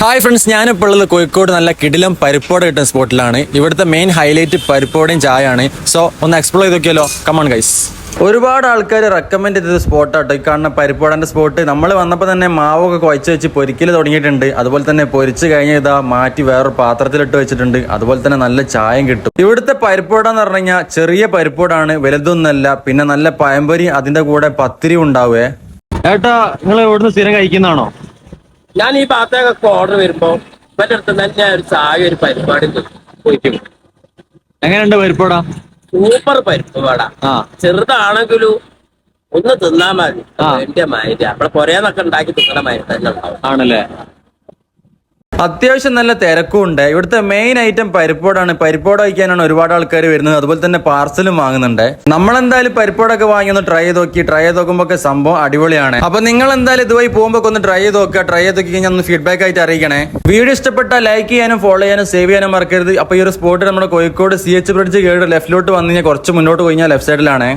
Hi friends ഞാനിപ്പോൾ ഉള്ളത് കോഴിക്കോട് നല്ല കിടിലം പരിപ്പോട കിട്ടുന്ന സ്പോട്ടിലാണ്. ഇവിടുത്തെ മെയിൻ ഹൈലൈറ്റ് പരിപ്പോടയും ചായയാണ്. സോ ഒന്ന് എക്സ്പ്ലോർ ചെയ്ത് നോക്കിയാലോ? കമൺ ഗൈസ് ഒരുപാട് ആൾക്കാർ റെക്കമെൻഡ് ചെയ്ത സ്പോട്ടാട്ടോ. ഈ കാണുന്ന പരിപ്പോടന്റെ സ്പോട്ട് നമ്മൾ വന്നപ്പോൾ തന്നെ മാവൊക്കെ കുഴച്ച് വെച്ച് പൊരിക്കൽ തുടങ്ങിയിട്ടുണ്ട്. അതുപോലെ തന്നെ പൊരിച്ച് കഴിഞ്ഞ് ഇതാ മാറ്റി വേറൊരു പാത്രത്തിലിട്ട് വെച്ചിട്ടുണ്ട്. അതുപോലെ തന്നെ നല്ല ചായം കിട്ടും. ഇവിടുത്തെ പരിപ്പോട എന്ന് പറഞ്ഞു കഴിഞ്ഞാൽ ചെറിയ പരിപ്പോടാണ്. വലുതൊന്നല്ല പിന്നെ നല്ല പഴംപൊരി അതിന്റെ കൂടെ പത്തിരി ഉണ്ടാവേ ഏട്ടാ നിങ്ങൾ ഇവിടുന്ന് സ്ഥിരം കഴിക്കുന്നതാണോ? ഞാൻ ഈ ഭാഗത്തേക്കൊക്കെ ഓർഡർ വരുമ്പോ ഇവന്റെ അടുത്ത് തന്നെ ഒരു ചായ ഒരു പരിപാടി പോയിട്ട് എങ്ങനെയുണ്ട് പരിപ്പോടാ? സൂപ്പർ പരിപ്പ് വട ചെറുതാണെങ്കിലും ഒന്ന് തിന്നാ മതി. എന്റെ മൈൻഡ് നമ്മളെ പൊരേന്നൊക്കെ ഉണ്ടാക്കി തിന്നണ മൈൻഡ് തന്നെ ഉണ്ടാവും. ആണല്ലേ? അത്യാവശ്യം നല്ല തിരക്കും ഉണ്ട് ഇവിടുത്തെ മെയിൻ ഐറ്റം പരിപ്പോടാണ്. പരിപ്പോട വയ്ക്കാനാണ് ഒരുപാട് ആൾക്കാർ വരുന്നത്. അതുപോലെ തന്നെ പാർസലും വാങ്ങുന്നുണ്ട്. നമ്മൾ എന്തായാലും പരിപ്പോടൊക്കെ വാങ്ങി ഒന്ന് ട്രൈ ചെയ്ത് നോക്കി. ട്രൈ ചെയ്ത് നോക്കുമ്പോൾ ഒക്കെ സംഭവം അടിപൊളിയാണ്. അപ്പൊ നിങ്ങൾ എന്തായാലും ഇതുവഴി പോകുമ്പോൾ ഒന്ന് ട്രൈ ചെയ്ത് നോക്കുക. ട്രൈ ചെയ്ത് നോക്കി കഴിഞ്ഞാൽ ഒന്ന് ഫീഡ്ബാക്ക് ആയിട്ട് അറിയിക്കണേ. വീഡിയോ ഇഷ്ടപ്പെട്ട ലൈക്ക് ചെയ്യാനും ഫോളോ ചെയ്യാനും സേവ് ചെയ്യാനും മറക്കരുത്. അപ്പൊ ഈ ഒരു സ്പോട്ട് നമ്മുടെ കോഴിക്കോട് സി എച്ച് ബ്രിഡ്ജ് കേട് ലെഫ്റ്റിലോട്ട് വന്നു കഴിഞ്ഞാൽ കുറച്ച് മുന്നോട്ട് കഴിഞ്ഞാൽ ലെഫ്റ്റ് സൈഡിലാണ്